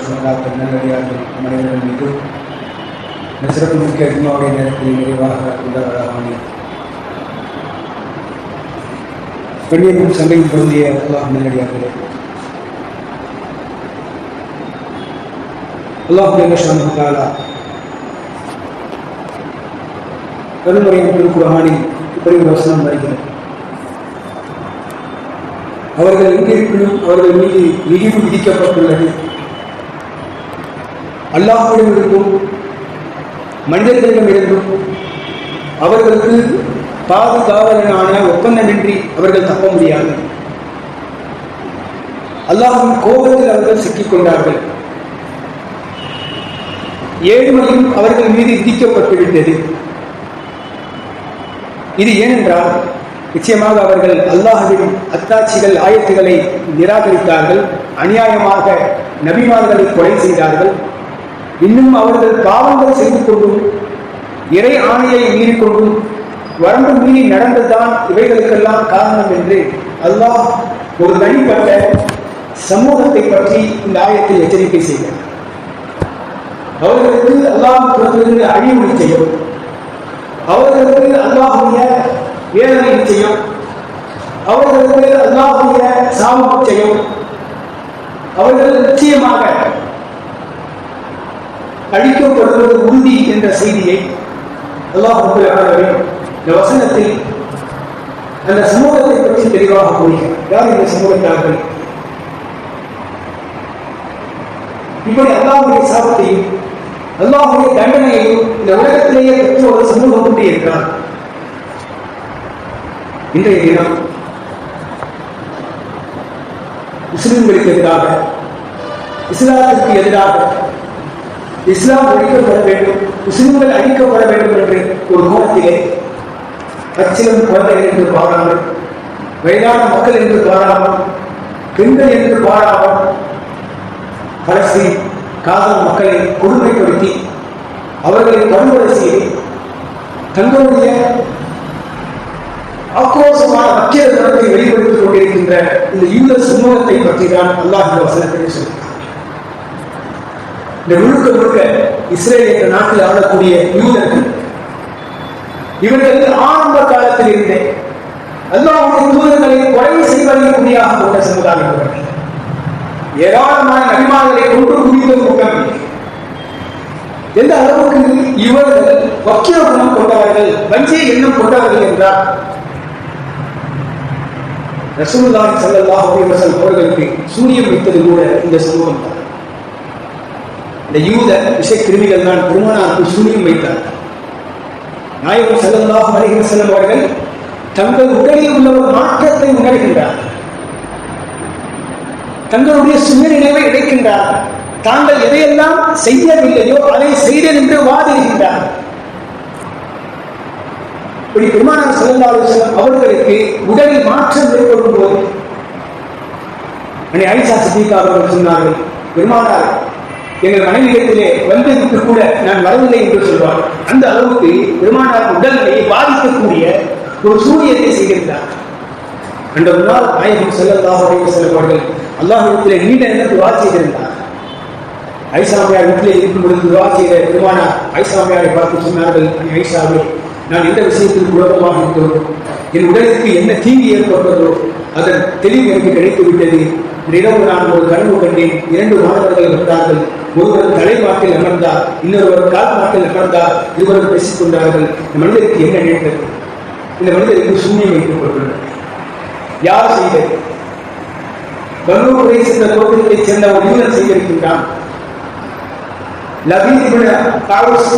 சுமதாக்கள் நல்லடியார்கள் மனிதர்கள் மீது இந்த சிறப்பு மிக்க ஜும்மாவுடைய நேரத்தில் நிறைவாக உள்ளவர்களாக பெண்ணியக்கும் சண்டையும் பொருந்திய அல்லாஹ் நல்லடியார்களே அல்லாஹ் ஜல்லஷானுக்காலா கருமுறையின் திருக்குறகானில் இப்படி ஒரு வசனம் வருகிறது அவர்கள் எங்கிருப்பினும் அவர்கள் மீது இழிவு விதிக்கப்பட்டுள்ளது அல்லாஹோட இருக்கும் மனிதர்களிடம் இருக்கும் அவர்களுக்கு பாதுகாவலனான ஒப்பந்தமின்றி அவர்கள் தப்ப முடியாது. அல்லாஹின் கோபத்தில் அவர்கள் சிக்கிக் கொண்டார்கள். ஏழ்மையும் அவர்கள் மீது விதிக்கப்பட்டு விட்டது. இது ஏனென்றால் நிச்சயமாக அவர்கள் அல்லாஹுவின் அத்தாட்சிகள் ஆயத்துகளை நிராகரித்தார்கள் அநியாயமாக நபிமார்களை கொலை செய்தார்கள் இன்னும் அவர்கள் பாவங்கள் செய்து கொண்டும் இறை ஆணையை மீறிக்கொண்டும் வரம்பு மீறி நடந்ததுதான் இவைகளுக்கெல்லாம் காரணம் என்று அல்லாஹ் ஒரு தனிப்பட்ட சமூகத்தை பற்றி இந்த ஆயத்தில் எச்சரிக்கை செய்தார் அவர்களுக்கு அல்லாஹ் புறத்திலிருந்து அழிவு அவர்களுக்கு அல்லாஹுடைய வேதனை செய்யும். அவர்களுக்கு அல்லாஹுடைய சாமம் செய்யும். அவர்கள் நிச்சயமாக அழிக்கப்படுவது உறுதி என்ற செய்தியை அல்லாஹ் இந்த வசனத்தில் அந்த சமூகத்தை பற்றி தெளிவாக கூறுகிறார். யார் இந்த சமூகத்தார்கள்? இப்படி அல்லாஹுடைய சாபத்தையும் அல்லாஹுடைய தண்டனையையும் இந்த உலகத்திலேயே பெற்ற ஒரு சமூகம் கொண்டு இருக்கிறார். இன்றைய தினம் முஸ்லிம்களுக்கு எதிராக இஸ்லாத்திற்கு எதிராக இஸ்லாம் ஒழிக்கப்பட வேண்டும் முஸ்லிம்கள் அழிக்கப்பட வேண்டும் என்று ஒரு கோணத்திலே பச்சிலம் குழந்தைகள் என்று பாராமல் வயதான மக்கள் என்று பாராமல் பெண்கள் என்று பாராமல் பலஸ்தீன் காதல் மக்களை கொடுமைப்படுத்தி அவர்களை படுகொலை செய்து தங்களுடைய ஆக்ரோஷமான மக்கிய தரத்தை வெளிப்படுத்திக் கொண்டிருக்கின்ற இந்த யூத சமூகத்தை பற்றி தான் அல்லாஹ் இந்த வசனத்தை சொல்கிறார் இந்த முழுக்க முழுக்க இஸ்ரேல் என்ற நாட்டில் ஆளக்கூடிய யூதர்கள் இவர்கள் ஆரம்ப காலத்தில் இருந்தே அல்லாவுடைய தூதர்களை கொலை செய்வதை குறியாக கொண்ட சமுதாயம் ஏராளமான நபிமார்களை கொண்டு குவித்த கூட்டம் எந்த அளவுக்கு இவர்கள் வக்கிய குணம் கொண்டவர்கள் வஞ்சிய எண்ணம் கொண்டவர்கள் என்றார் ரசூலுல்லாஹி ஸல்லல்லாஹு அவர்களுக்கு சூரியன் வைத்தது கூட இந்த சமூகம் தான். இந்த யூத விஷ கிருமிகள் தான் பெருமானாருக்கு சூரியன் வைத்தார். நாயகம் ஸல்லல்லாஹு அலைஹி செல்லும் அவர்கள் தங்கள் உடலில் உள்ள ஒரு மாற்றத்தை உணர்கின்றார். தங்களுடைய சுய நினைவை இழைக்கின்றார் தாங்கள் எதையெல்லாம் செய்யவில்லையோ அதை செய்தேன் என்று வாதிடுகின்றார். இப்படி பெருமானார் செல்லல்லாறு அவர்களுக்கு உடலில் மாற்றம் ஏற்படும் போது அன்னை ஐசா சித்திகா அவர்கள் சொன்னார்கள் பெருமானார் எங்கள் மனைவியிடத்திலே வந்ததுக்கு கூட நான் வரவில்லை என்று சொல்வார். அந்த அளவுக்கு பெருமானார் உடல்நிலையை பாதிக்கக்கூடிய ஒரு சூரியத்தை செய்திருந்தார். அந்த முன்னால் நாயகம் செல்லல்லாஹ் செல்லும் அவர்கள் அல்லாஹிடத்திலே நீண்ட நேரத்தில் துவா செய்திருந்தார். ஐசாமியார் வீட்டிலே இருக்கும் பொழுது துவா செய்த பெருமானார் ஐசாமியாரை பார்த்து சொன்னார்கள் ஐசாவே நான் எந்த விஷயத்தில் குழப்பமாக இருக்கிறோம். என் உடலுக்கு என்ன தீங்கு ஏற்பட்டதோ அதன் தெளிவு எனக்கு கிடைத்து விட்டது இரவு நான் ஒரு கனவு கண்டேன். இரண்டு மாணவர்கள் வந்தார்கள். ஒருவர் தலைமாட்டில் அமர்ந்தார் இன்னொருவர் கால் மாட்டில் அமர்ந்தார் இருவரும் பேசிக் கொண்டார்கள். இந்த மனிதருக்கு என்ன நினைத்தது? இந்த மனிதருக்கு சூன்யம் வைக்கப்பட்டுள்ளது யார் செய்தது? பனூரை சேர்ந்த கோத்திரத்தைச் சேர்ந்த ஒரு யூதன் செய்திருக்கின்றான்.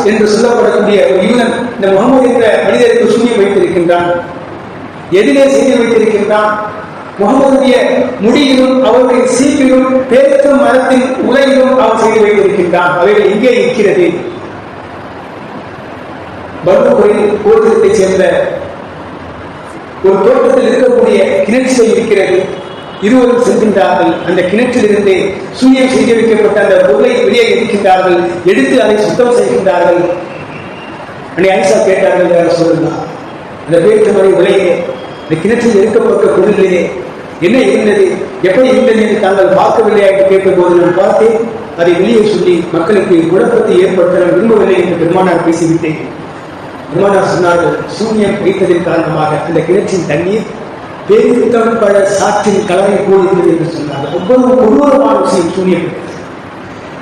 என்று சொல்லப்படக்கூடிய ஒரு யூதன் இந்த முகமது என்ற மனிதருக்கு சூன்யம் வைத்திருக்கின்றான். எதிலே செய்ய வைத்திருக்கின்றான். முகமதுடைய முடியிலும் அவருடைய சீப்பிலும் பேர்க்கும் மரத்தின் உலையிலும் அவன் செய்து வைத்திருக்கின்றான் அவைகள் இங்கே இருக்கிறது. பர்மபுரி கோத்திரத்தைச் சேர்ந்த ஒரு தோட்டத்தில் இருக்கக்கூடிய கிணற்றை இருக்கிறது. இருவரும் செல்கின்றார்கள். அந்த கிணற்றிலிருந்து சூரியன் செய்து வைக்கப்பட்ட அந்த பொருளை வெளியே எடுக்கின்றார்கள் எடுத்து அதை சுத்தம் செய்கின்றார்கள். அன்னை ஐசா கேட்டார்கள் யார சொல்லுங்க அந்த பேருக்கு முறை விலையே இந்த கிணற்றில் இருக்கப்பட்ட பொருளிலே என்ன இருந்தது? எப்படி இருந்தது என்று தாங்கள் பார்க்கவில்லையா என்று கேட்டபோது நான் பார்த்தேன். அதை வெளியே சொல்லி மக்களுக்கு குழப்பத்தை ஏற்படுத்த நான் விரும்பவில்லை என்று பெருமானார் பேசிவிட்டேன். பெருமானார் சொன்னார்கள் சூன்யம் வைத்ததின் காரணமாக அந்த கிணற்றின் தண்ணீர் பெருக்கம் பல சாற்றின் கலரை போடுகிறது என்று சொன்னார்கள். ஒவ்வொரு கொடூரமான விஷயம் சூன்யம்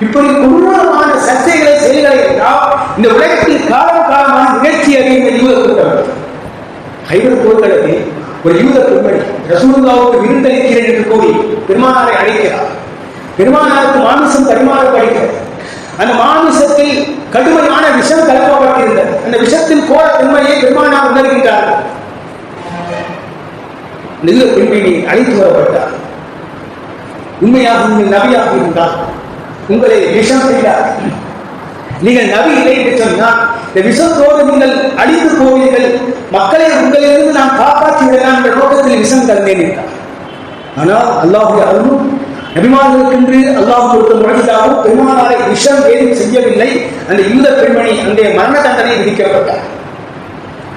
இப்படி கொடூரமான சர்ச்சைகளை செயல்களை என்றால் இந்த உலகத்தில் காலம் காலமான நிகழ்ச்சி அறிவியல் யூத கூட்டம் போர்க்களத்தில் ஒரு யூத பெண்மணி ரசூலுல்லாவுக்கு விருந்தளிக்கிறேன் என்று கூறி பெருமானாரை அழைக்கிறார். பெருமானாருக்கு மாமிசம் பரிமாறப்படுகிறது அந்த மாமிசத்தில் கடுமையான விஷம் கலப்பப்பட்டிருந்தது. அந்த விஷத்தின் கோர தன்மையை பெருமானார் உணர்கின்றார்கள் நெல்ல பெண்மணி அழைத்து வரப்பட்டார். உண்மையாக நீங்கள் நபியாக இருந்தால் உங்களை விஷம் செய்தார். நீங்கள் நபி இல்லை என்று சொன்னால் இந்த விஷத்தோடு நீங்கள் அழித்து போவீர்கள். மக்களை உங்களிலிருந்து நான் காப்பாற்றி விடலாம் என்ற நோக்கத்தில் விஷம் தந்தேன் என்றார். ஆனால் அல்லாஹுடைய அருளும் நபிமார்களுக்கென்று அல்லாஹ் கொடுத்த முறையிலாகவும் பெருமானாரை விஷம் ஏதும் செய்யவில்லை. அந்த யூத பெண்மணி அந்த மரண தண்டனை விதிக்கப்பட்டார்.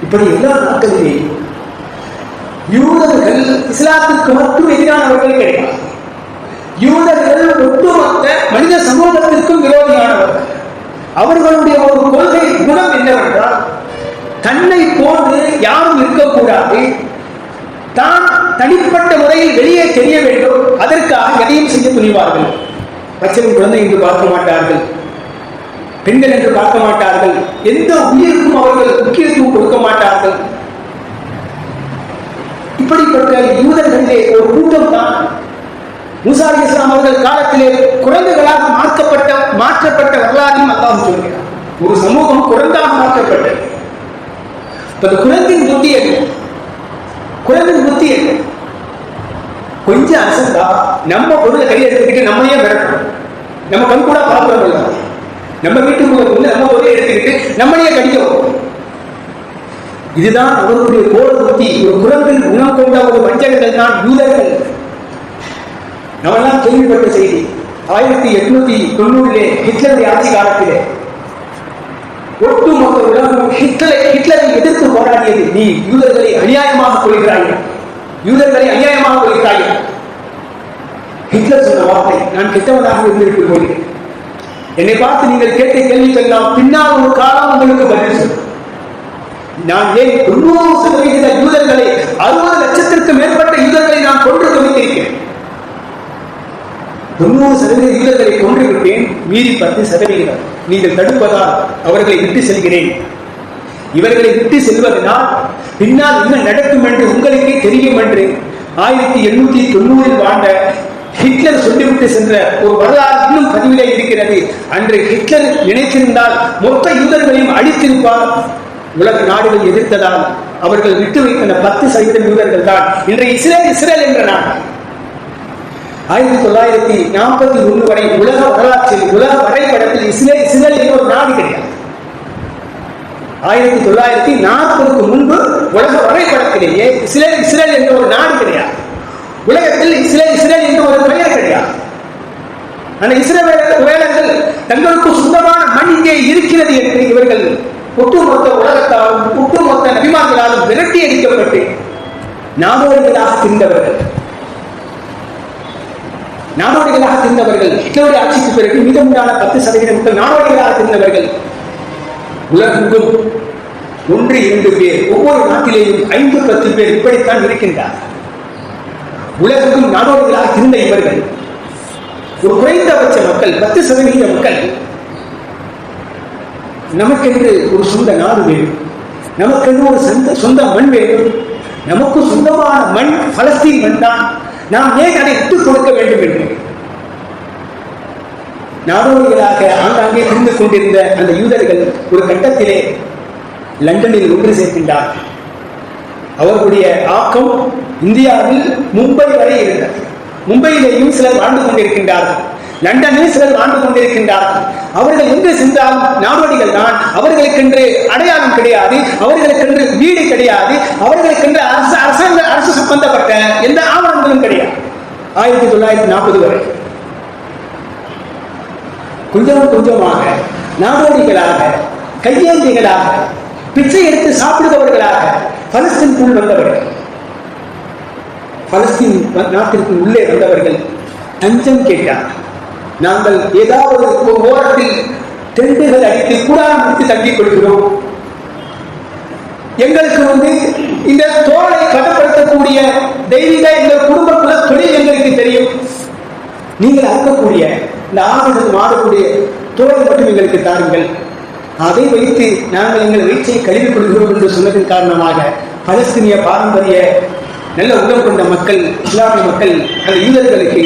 இப்படி எல்லா நாட்களிலே யூதர்கள் இஸ்லாத்திற்கு மட்டும் எதிரானவர்கள் கிடையாது. யூதர்கள் ஒட்டுமொத்த மனித சமூகத்திற்கும் விரோதியானவர்கள். அவர்களுடைய ஒரு கொள்கை குணம் என்னவென்றால் தன்னை போன்று யாரும் இருக்கக்கூடாது. தான் தனிப்பட்ட முறையில் வெளியே தெரிய வேண்டும். அதற்காக எதையும் செய்ய துணிவார்கள். பச்சை குழந்தை என்று பார்க்க மாட்டார்கள். பெண்கள் என்று பார்க்க மாட்டார்கள். எந்த உயிருக்கும் அவர்கள் முக்கியத்துவம் கொடுக்க மாட்டார்கள். இப்படிப்பட்ட யூதர்களிலே ஒரு கூட்டம் தான் மூசா அலி இஸ்லாம் அவர்கள் காலத்திலே குரங்குகளாக மாற்றப்பட்ட மாற்றப்பட்ட வரலாறையும் அல்லாஹ் சொல்கிறார் ஒரு சமூகம் குரங்காக மாற்றப்பட்டது. அந்த குரங்கின் புத்தி என்ன? குரங்கின் புத்தி என்ன? கொஞ்சம் அசந்தா நம்ம பொருளை கையில் எடுத்துக்கிட்டு நம்மளையே மிரட்டணும் நம்ம கண் கூட பார்க்கிறோம் நம்ம வீட்டுக்குள்ள வந்து நம்ம பொருளை எடுத்துக்கிட்டு நம்மளையே கடிக்கிறோம் இதுதான் அவர்களுடைய கோல புத்தி. ஒரு குரங்கில் குணம் கொண்ட ஒரு வஞ்சகர்கள் தான் யூதர்கள். நம்மெல்லாம் கேள்விப்பட்ட செய்தி ஆயிரத்தி எட்நூத்தி தொண்ணூறிலே ஹிட்லருடைய ஆட்சி காலத்திலே ஒட்டுமொத்த உலகம் ஹிட்லரை ஹிட்லரை எதிர்த்து போராடியது நீ. யூதர்களை அநியாயமாக கொள்கிறாய் யூதர்களை அநியாயமாக கொள்கிறாய் ஹிட்லர் சொன்ன வார்த்தை நான் கெட்டவனாக இருந்திருக்க போகிறேன் என்னை பார்த்து நீங்கள் கேட்ட கேள்விக்கெல்லாம் பின்னால் ஒரு காலம் உங்களுக்கு பதில் சொல்லும். நான் ஏன் தொண்ணூறு சதவிகித யூதர்களை அறுபது லட்சத்திற்கு மேற்பட்ட யூதர்களை நான் கொண்டு குவித்திருக்கிறேன் தொண்ணூறு சதவீத யூதர்களை கொன்றுவிட்டேன் மீறி பத்து சதவிகிதம். நீங்கள் தடுப்பதால் அவர்களை விட்டு செல்கிறேன். இவர்களை விட்டு செல்வதனால் பின்னால் என்ன நடக்கும் என்று உங்களுக்கே தெரியும் என்று ஆயிரத்தி எண்ணூத்தி தொண்ணூறில் வாழ்ந்த ஹிட்லர் சொல்லிவிட்டு சென்ற ஒரு வரலாறு இன்னும் பதிவிலே இருக்கிறது. அன்று ஹிட்லர் நினைத்திருந்தால் மொத்த யூதர்களையும் அழித்திருப்பார். உலக நாடுகள் எதிர்த்ததால் அவர்கள் விட்டு வைத்த பத்து சதவீத யூதர்கள் தான் இன்றைய இஸ்ரேல் இஸ்ரேல் என்ற நாடு. ஆயிரத்தி தொள்ளாயிரத்தி நாற்பத்தி ஒன்று வரை உலக வரலாற்றில் உலக வரைபடத்தில் இஸ்ரேல் இஸ்ரேல் என்ற ஒரு நாடு கிடையாது. ஆயிரத்தி தொள்ளாயிரத்தி நாற்பதுக்கு முன்பு உலக வரைபடத்திலேயே இஸ்ரேல் இஸ்ரேல் என்ற ஒரு நாடு கிடையாது. உலகத்தில் இஸ்ரேல் இஸ்ரேல் என்ற ஒரு பெயர் கிடையாது. அந்த இஸ்ரேல் வேலர்கள் தங்களுக்கு சொந்தமான மண் இங்கே இருக்கிறது என்று இவர்கள் ஒட்டுமொத்த உலகத்தாலும் ஒட்டுமொத்த நபிமார்களாலும் விரட்டி அடிக்கப்பட்டு நாகோரிகளாக திரிந்தவர்கள். நாடோடிகளாக திருந்தவர்கள் ஹிட்லருடைய ஆட்சிக்கு பிறகு மீதமுண்டான பத்து சதவீத மக்கள் நாடோடிகளாக திருந்தவர்கள். உலகெங்கும் ஒன்று இரண்டு பேர் ஒவ்வொரு நாட்டிலேயும் ஐந்து பத்து பேர் இப்படித்தான் இருக்கின்றார். உலகெங்கும் நாடோடிகளாக இருந்த இவர்கள் ஒரு குறைந்தபட்ச மக்கள் பத்து சதவீத மக்கள் நமக்கென்று ஒரு சொந்த நாடு வேணும் நமக்கென்று ஒரு சொந்த சொந்த மண் வேணும் நமக்கு சொந்தமான மண் பலஸ்தீன் மண் தான் நாம் ஏன் அதை விட்டுக் கொடுக்க வேண்டும் என்று? நாடோடிகளாக ஆங்காங்கே இருந்து கொண்டிருந்த அந்த யூதர்கள் ஒரு கட்டத்திலே லண்டனில் ஒன்று சேர்க்கின்றார்கள். அவர்களுடைய ஆக்கம் இந்தியாவில் மும்பை வரை இருந்தது. மும்பையிலேயும் சிலர் வாழ்ந்து கொண்டிருக்கின்றார்கள். லண்டனில் சிலர் வாழ்ந்து கொண்டிருக்கின்றார்கள் அவர்கள் எங்கு சென்றாலும் நாடோடிகள் தான். அவர்களுக்கென்று அடையாளம் கிடையாது. அவர்களுக்கென்று வீடு கிடையாது. அவர்களுக்கென்று அரசு அரசாங்க அரசு சம்பந்தப்பட்ட எந்த ஆவணங்களும் கிடையாது. ஆயிரத்தி தொள்ளாயிரத்தி நாற்பது வரை. கொஞ்சம் கொஞ்சமாக நாடோடிகளாக கையேந்திகளாக பிச்சை எடுத்து சாப்பிடுபவர்களாக பலஸ்தீனுக்குள் வந்தவர்கள். பலஸ்தீன் நாட்டிற்கு உள்ளே வந்தவர்கள் தஞ்சம் கேட்டார் நாங்கள் ஏதாவது ஓரத்தில் டெண்டுகள் அடித்து குடாரம் விட்டு தங்கிக் கொள்கிறோம். எங்களுக்கு வந்து இந்த தோலை கட்டுப்படுத்தக்கூடிய தெய்வீக எங்கள் குடும்பத்துல தொழில் எங்களுக்கு தெரியும். நீங்கள் அறுக்கக்கூடிய இந்த ஆடுகள் மாடக்கூடிய தோலை மட்டும் எங்களுக்கு தாருங்கள். அதை வைத்து நாங்கள் எங்கள் வீச்சை கழுவிக் கொள்கிறோம் என்று சொன்னதன் காரணமாக பலஸ்தீனிய பாரம்பரிய நல்ல உள்ளம் கொண்ட மக்கள் இஸ்லாமிய மக்கள் அந்த யூதர்களுக்கு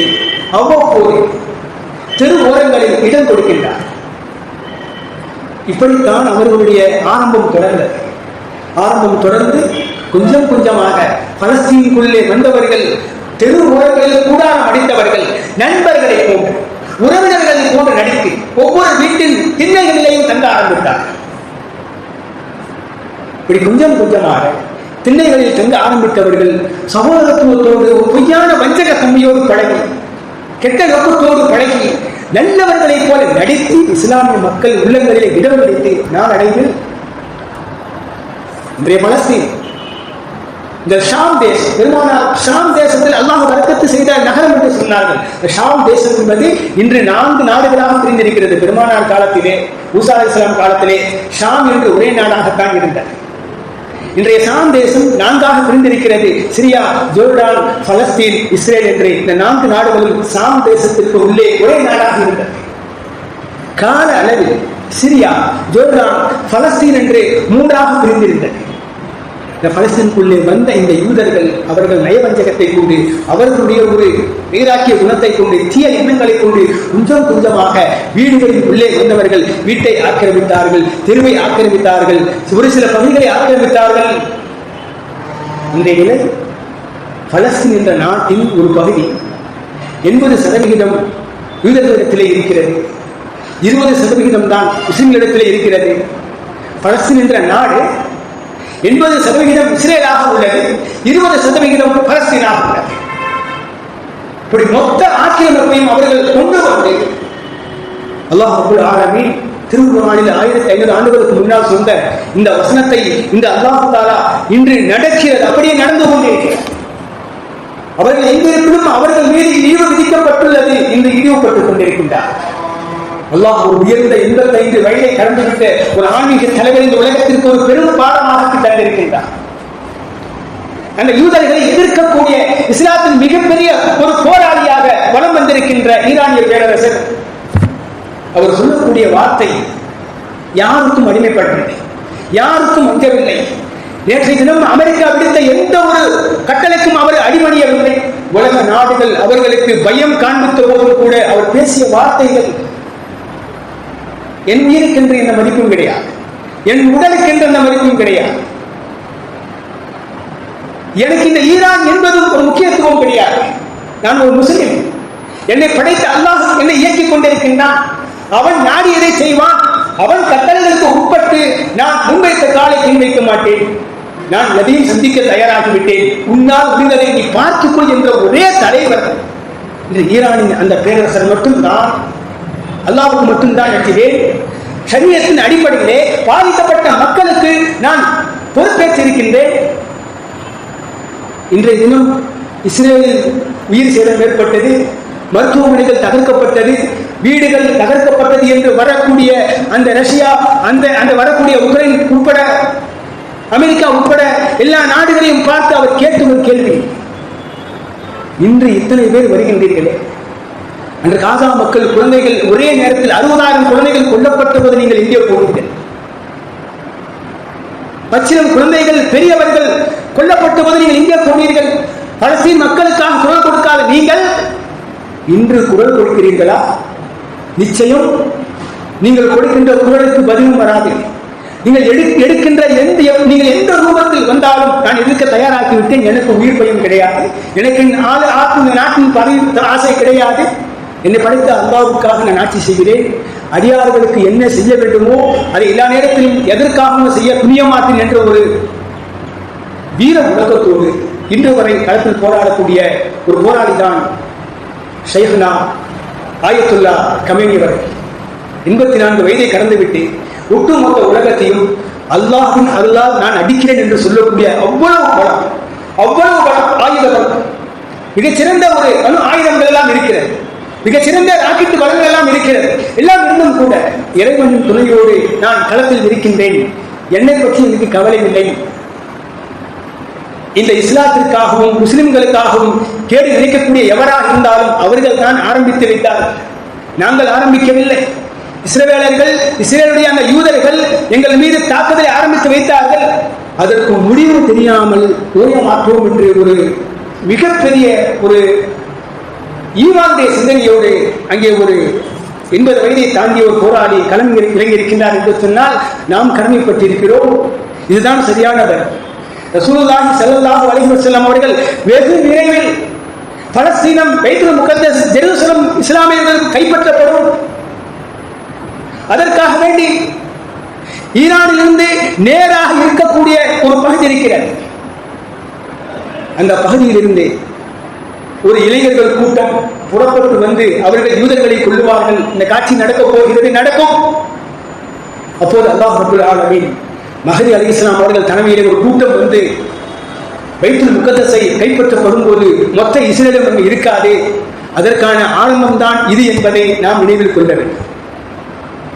அவ்வப்போது தெரு ஓரங்களில் இடம் கொடுக்கின்றார். இப்படித்தான் அவர்களுடைய ஆரம்பம் தொடர்ந்தது. ஆரம்பம் தொடர்ந்து கொஞ்சம் கொஞ்சமாக பலஸ்தீனுக்குள்ளே வந்தவர்கள் தெரு ஓரங்களில் கூடாரம் அடித்தவர்கள் நண்பர்களை போன்று உறவினர்களை போன்று நடித்து ஒவ்வொரு வீட்டின் திண்ணைகளிலேயும் தங்க ஆரம்பித்தார். இப்படி கொஞ்சம் கொஞ்சமாக திண்ணைகளில் தங்க ஆரம்பித்தவர்கள் சகோதரத்துவத்தோடு பொய்யான வஞ்சக தன்மையோடு பழகி கெட்ட நோக்கத்தோடு பழகி நல்லவர்களைப் போல நடித்து இஸ்லாமிய மக்கள் உள்ளங்களிலே இடம் பிடித்து அடைந்து இன்றைய பலஸ்தீன் இந்த ஷாம் தேசம் பெருமானார் ஷாம் தேசத்தில் அல்லாஹ் வரக்கத்து செய்த நகரம் என்று சொன்னார்கள். இந்த ஷாம் தேசம் என்பது இன்று நான்கு நாடுகளாக பிரிந்திருக்கிறது. பெருமானார் காலத்திலே ஊசா இஸ்லாம் காலத்திலே ஷாம் என்று ஒரே நாடாகத்தான் இருந்தது. இன்றைய சாம் தேசம் நான்காக பிரிந்திருக்கிறது. சிரியா ஜோர்டான் பலஸ்தீன் இஸ்ரேல் என்று. இந்த நான்கு நாடுகளும் சாம் தேசத்திற்கு உள்ளே ஒரே நாடாக இருந்தது கால அளவில் சிரியா ஜோர்டான் பலஸ்தீன் என்று மூன்றாக பிரிந்திருந்தது இந்த பலஸ்தீனுக்குள்ளே வந்த இந்த யூதர்கள் அவர்கள் நயவஞ்சகத்தை கொண்டு அவர்களுடைய ஒரு நீராக்கிய குணத்தை கொண்டு தீய எண்ணங்களை கொண்டு கொஞ்சம் கொஞ்சமாக வீடுகளின் உள்ளே வந்தவர்கள் வீட்டை ஆக்கிரமித்தார்கள் தெருவை ஆக்கிரமித்தார்கள் ஒரு சில பகுதிகளை ஆக்கிரமித்தார்கள். இன்றைய நிலை பலஸ்தீன் என்ற நாட்டின் ஒரு பகுதி எண்பது சதவிகிதம் யூதர்களிடத்திலே இருக்கிறது. இருபது சதவிகிதம் தான் முஸ்லிம்களிடத்திலே இருக்கிறது. பலஸ்தீன் என்ற நாடு எண்பது சதவிகிதம் இஸ்ரேலாக உள்ளது இருபது சதவிகிதம் பலஸ்தீனாக உள்ளது. இப்படி மொத்த ஆக்கிரமிப்பையும் அவர்கள் கொண்டு வந்து அல்லாஹ் அபுல் ஆலமீன் திருக்குறானில் ஆயிரத்தி ஐநூறு ஆண்டுகளுக்கு முன்னால் சொந்த இந்த வசனத்தை இந்த அல்லாஹு தாலா இன்று நடக்கிறது அப்படியே நடந்து கொண்டிருக்கிறது அவர்கள் எங்கிருப்பிலும் அவர்கள் மீது இழிவு விதிக்கப்பட்டுள்ளது இன்று இழிவுபட்டுக் கொண்டிருக்கின்றார் அல்லாஹ் ஒரு உயர்ந்த எண்பத்தி ஐந்து வயதை கடந்துவிட்ட ஒரு ஆன்மீக தலைவர் இந்த உலகத்திற்கு ஒரு பெரும் பாடமாக தந்திருக்கின்றார். அந்த யூதர்களை எதிர்க்கக்கூடிய இஸ்லாத்தின் மிகப்பெரிய ஒரு போராளியாக வலம் வந்திருக்கின்ற ஈரானிய பேரரசர் அவர் சொல்லக்கூடிய வார்த்தை யாருக்கும் அடிமைப்படவில்லை யாருக்கும் அஞ்சவில்லை நேற்றைய தினம் அமெரிக்கா விடுத்த எந்த ஒரு கட்டளைக்கும் அவர் அடிமணியவில்லை உலக நாடுகள் அவர்களுக்கு பயம் காண்பித்த போதும் கூட அவர் பேசிய வார்த்தைகள் என் உயிருக்கென்று எந்த மதிப்பும் கிடையாது. என் உடலுக்கென்று எந்த மதிப்பும் கிடையாது. எனக்கு இந்த ஈரான் என்பதும் ஒரு முக்கியத்துவம் கிடையாது. நான் ஒரு முஸ்லிம். என்னை படைத்த அல்லாஹ் என்னை இயக்கிக் கொண்டிருக்கின்றான். அவன் நாடியதை செய்வான்? அவன் கட்டளைகளுக்கு உட்பட்டு நான் முன்வைத்த காலை பின்வைக்க மாட்டேன். நான் எதையும் சந்திக்க தயாராகிவிட்டேன். உன்னால் முடிந்ததை நீ பார்த்துக்கொள் என்ற ஒரே தலைவர். இந்த ஈரானின் அந்த பேரரசர் மட்டும் தான் அல்லாவுக்கு மட்டும்தான் இருக்கிறேன் சரியத்தின் அடிப்படையிலே பாதிக்கப்பட்ட மக்களுக்கு நான் பொறுப்பேற்றிருக்கின்றேன். இன்றைய தினம் இஸ்ரேலில் உயிர் சேதம் ஏற்பட்டது மருத்துவமனைகள் தகர்க்கப்பட்டது வீடுகள் தகர்க்கப்பட்டது என்று வரக்கூடிய அந்த ரஷ்யா அந்த அந்த வரக்கூடிய உக்ரைன் உட்பட அமெரிக்கா உட்பட எல்லா நாடுகளையும் பார்த்து அவர் கேட்டு ஒரு கேள்வி. இன்று இத்தனை பேர் வருகின்றீர்களே? அன்று காசா மக்கள் குழந்தைகள் ஒரே நேரத்தில் அறுபதாயிரம் குழந்தைகள் கொல்லப்பட்டபோது நீங்கள் இங்கே போனீர்கள் பச்சிலம் குழந்தைகள் பெரியவர்கள் கொல்லப்பட்டபோது நீங்கள் இங்கே போனீர்கள் பலஸ்தீன் மக்களுக்காக குரல் கொடுக்காத நீங்கள் இன்று குரல் கொடுக்கிறீர்களா? நிச்சயம். நீங்கள் கொடுக்கின்ற குரலுக்கு பதிலும் வராது. நீங்கள் எடுக்கின்ற எந்த நீங்கள் எந்த ரூபத்தில் வந்தாலும் நான் எதிர்க்க தயாராக்கி விட்டேன் எனக்கு உயிர் பயம் கிடையாது. எனக்கு ஆளு ஆற்று நாட்டின் பதவி ஆசை கிடையாது. என்னை படைத்த அல்லாவுக்காக நான் ஆட்சி செய்கிறேன். அடியார்களுக்கு என்ன செய்ய வேண்டுமோ அதை எல்லா நேரத்திலும் எதற்காகவும் செய்ய துணிய என்ற ஒரு வீர உலகத்தோடு இன்று வரை களத்தில் போராடக்கூடிய ஒரு போராளி தான் ஷைஹ்னா ஆயத்துல்லா கமேனியவர் எண்பத்தி நான்கு வயதை கடந்துவிட்டு ஒட்டுமொத்த உலகத்தையும் அல்லாஹின் அல்லாஹ் நான் அடிக்கிறேன் என்று சொல்லக்கூடிய அவ்வளவு பலம் அவ்வளவு பலம் ஆயுத பலம் மிகச்சிறந்த ஒரு அணு ஆயுதங்கள் எல்லாம் இருக்கிறது. மிக சிறந்த ராக்கெட் வளங்கள் எல்லாம் இருக்கிறது. எல்லாம் இருந்தும் கூட இறைவனின் துணையோடு நான் களத்தில் இருக்கின்றேன். என்னை பற்றி எனக்கு கவலை இல்லை இந்த இஸ்லாத்திற்காகவும் முஸ்லிம்களுக்காகவும் கேடு நினைக்கக்கூடிய எவராக இருந்தாலும் அவர்கள் தான் ஆரம்பித்து வைத்தார்கள் நாங்கள் ஆரம்பிக்கவில்லை. இஸ்ரவேலர்கள் இஸ்ரேலுடைய அந்த யூதர்கள் எங்கள் மீது தாக்குதலை ஆரம்பித்து வைத்தார்கள். அதற்கு முடிவு தெரியாமல் ஓயமாற்றோம் என்று ஒரு மிகப்பெரிய ஒரு ஈவாந்திய சிந்தனையோடு அங்கே ஒரு எண்பது வயதை தாண்டிய ஒரு போராடி களம் இறங்கியிருக்கின்றார் என்று சொன்னால் நாம் கடமைப்பட்டிருக்கிறோம். இதுதான் சரியானவர் ரசூலுல்லாஹி ஸல்லல்லாஹு அலைஹி வஸல்லம் அவர்கள் வெகு விரைவில் பலஸ்தீனம் பைத்துல் முகத்தஸ் ஜெருசலம் இஸ்லாமியர்களுக்கு கைப்பற்றப்படும். அதற்காக வேண்டி ஈரானிலிருந்து நேராக இருக்கக்கூடிய ஒரு பகுதி இருக்கிறது. அந்த பகுதியிலிருந்து ஒரு இளைஞர்கள் கூட்டம் புறப்பட்டு வந்து அவர்கள் யூதர்களை கொள்ளுவார்கள் இந்த காட்சி நடக்கப் போகிறது நடக்கும். அப்போது அல்லாஹ் ரபுல் ஆலமீன் மஹதி அலி இஸ்லாம் அவர்கள் தலைமையிலே ஒரு கூட்டம் வந்து வைத்துல் முக்கதசை கைப்பற்றப்படும் போது மொத்த இஸ்ரேலும் இருக்காது அதற்கான ஆரம்பம்தான் இது என்பதை நாம் நினைவில் கொள்ள வேண்டும்.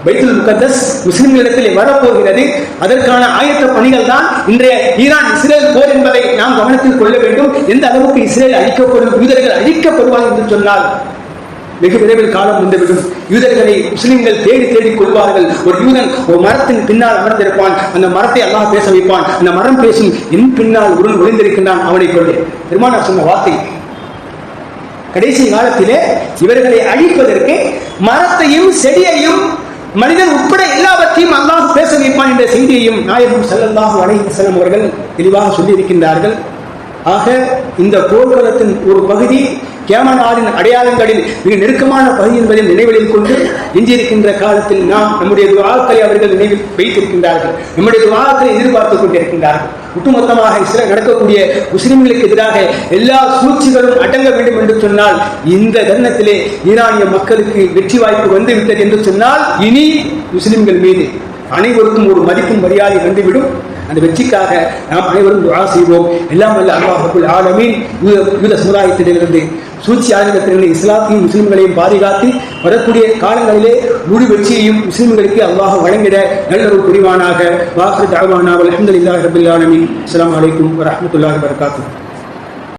பைத்துல் முகத்தஸ் முஸ்லிம்களிடத்தில் வரப்போகிறது. அதற்கான ஆயத்த பணிகள் தான் இன்றைய ஈரான் இஸ்ரேல் போர் என்பதை நாம் கவனத்தில் கொள்ள வேண்டும். எந்த அளவுக்கு இஸ்ரேல் அழிக்கப்படும் யூதர்கள் அழிக்கப்படுவார் என்று சொன்னால் வெகு விரைவில் காலம் வந்துவிடும். யூதர்களை முஸ்லிம்கள் தேடி தேடி கொள்வார்கள். ஒரு யூதன் ஒரு மரத்தின் பின்னால் அமர்ந்திருப்பான். அந்த மரத்தை அல்லாஹ் பேச வைப்பான். அந்த மரம் பேசும் என் பின்னால் உடன் ஒளிந்திருக்கின்றான் அவனை கொண்டு பெருமானார் சொன்ன வார்த்தை கடைசி காலத்திலே இவர்களை அழிப்பதற்கு மரத்தையும் செடியையும் மனிதன் உட்பட எல்லாவற்றையும் அல்லாஹ் பேச வைப்பான் என்ற செய்தியையும் நாயகம் ஸல்லல்லாஹு அலைஹி வஸல்லம் அவர்கள் தெளிவாக சொல்லியிருக்கின்றார்கள். ஆக இந்த போர்க்களத்தின் ஒரு பகுதி கேமனாரின் அடையாளங்களில் மிக நெருக்கமான பகுதி என்பதை நினைவில் கொண்டு எஞ்சியிருக்கின்ற காலத்தில் நாம் நம்முடைய துவாக்களை அவர்கள் நினைவில் வைத்திருக்கின்றார்கள். நம்முடைய துவாக்களை எதிர்பார்த்துக் கொண்டிருக்கின்றார்கள். ஒட்டுமொத்தமாக இஸ்ரேல் நடக்கக்கூடிய முஸ்லிம்களுக்கு எதிராக எல்லா சூழ்ச்சிகளும் அடங்க வேண்டும் என்று சொன்னால் இந்த தருணத்திலே ஈரானிய மக்களுக்கு வெற்றி வாய்ப்பு வந்துவிட்டது என்று சொன்னால் இனி முஸ்லிம்கள் மீது அனைவருக்கும் ஒரு மதிப்பும் மரியாதை வந்துவிடும். அந்த வெற்றிக்காக நாம் அனைவரும் துவா செய்வோம். எல்லாம் வல்ல அல்லாஹுல் ஆலமீன். யூத யூத சூழ்ச்சி ஆயுதத்திலிருந்து இஸ்லாத்தையும் முஸ்லிம்களையும் பாதுகாத்து வரக்கூடிய காலங்களிலே முழு வெற்றியையும் முஸ்லிம்களுக்கு அல்லாஹ் வழங்கிட நல்ல ஒரு புரிவானாக வாக்கு தாழ்வானாவல் அலமதுல்லாஹ் ரபில் அஸ்லாம் வலைக்கும் வரமத்துல்லாஹ் வரகாத்து